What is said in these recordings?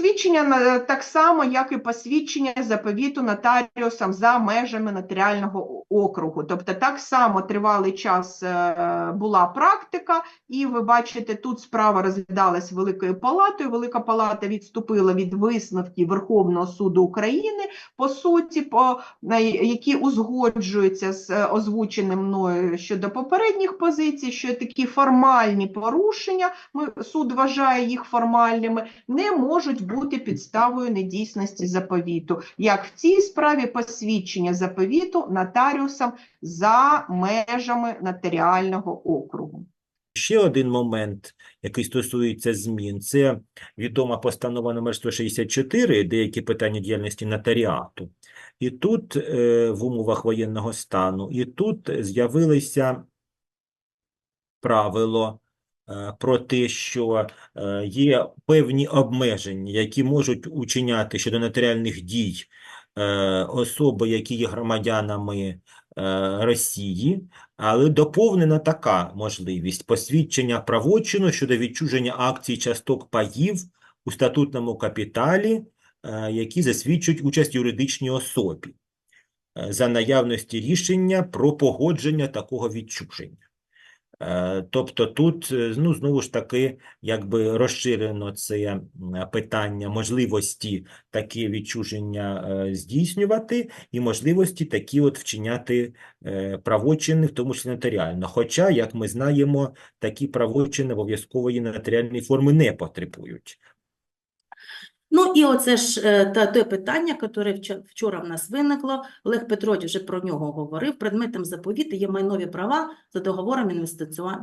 Посвідчення на- так само, як і посвідчення заповіту нотаріусом за межами нотаріального округу. Тобто, так само тривалий час е, була практика, і ви бачите, тут справа розглядалась Великою Палатою. Велика Палата відступила від висновків Верховного суду України, по суті, по які узгоджуються з е, озвученим мною щодо попередніх позицій, що такі формальні порушення, ми суд вважає їх формальними, не можуть бути підставою недійсності заповіту, як в цій справі посвідчення заповіту нотаріусом за межами нотаріального округу. Ще один момент, який стосується змін, це відома постанова номер 164, деякі питання діяльності нотаріату. І тут е, в умовах воєнного стану, і тут з'явилися правило про те, що е, є певні обмеження, які можуть учиняти щодо нотаріальних дій е, особи, які є громадянами е, Росії, але доповнена така можливість посвідчення правочину щодо відчуження акцій часток паїв у статутному капіталі, е, які засвідчують участь юридичній особі е, за наявності рішення про погодження такого відчуження. Е, Тобто тут, е, ну, знову ж таки, якби розширено це питання можливості таке відчуження е, здійснювати і можливості такі от вчиняти е, правочини, в тому числі нотаріально. Хоча, як ми знаємо, такі правочини обов'язкової нотаріальної форми не потребують. Ну і оце ж е, те питання, яке вчора в нас виникло. Олег Петрович вже про нього говорив. Предметом заповіту є майнові права за договором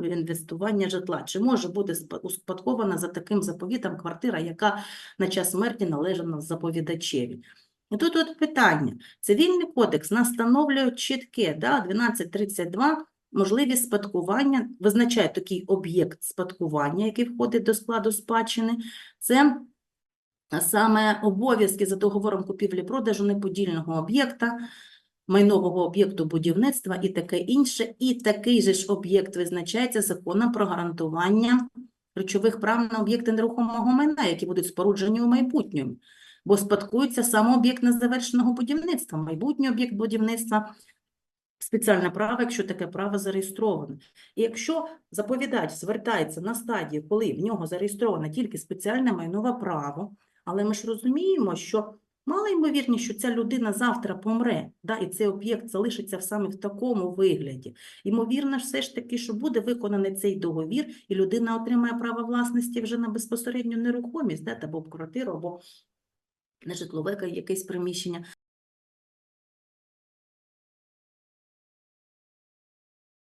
інвестування житла. Чи може бути успадкована за таким заповітом квартира, яка на час смерті належала заповідачеві? І тут от питання. Цивільний кодекс нас встановлює чітке, да, 1232, можливість спадкування, визначає такий об'єкт спадкування, який входить до складу спадщини. Це саме обов'язки за договором купівлі-продажу неподільного об'єкта, майнового об'єкту будівництва і таке інше. І такий же ж об'єкт визначається законом про гарантування ключових прав на об'єкти нерухомого майна, які будуть споруджені у майбутньому. Бо спадкується саме об'єкт незавершеного будівництва, майбутній об'єкт будівництва, спеціальне право, якщо таке право зареєстроване. І якщо заповідач звертається на стадію, коли в нього зареєстроване тільки спеціальне майнове право, але ми ж розуміємо, що мало ймовірність, що ця людина завтра помре, да, і цей об'єкт залишиться саме в такому вигляді. Ймовірно, все ж таки, що буде виконаний цей договір, і людина отримає право власності вже на безпосередню нерухомість, да, або квартиру, або на житлове якесь приміщення.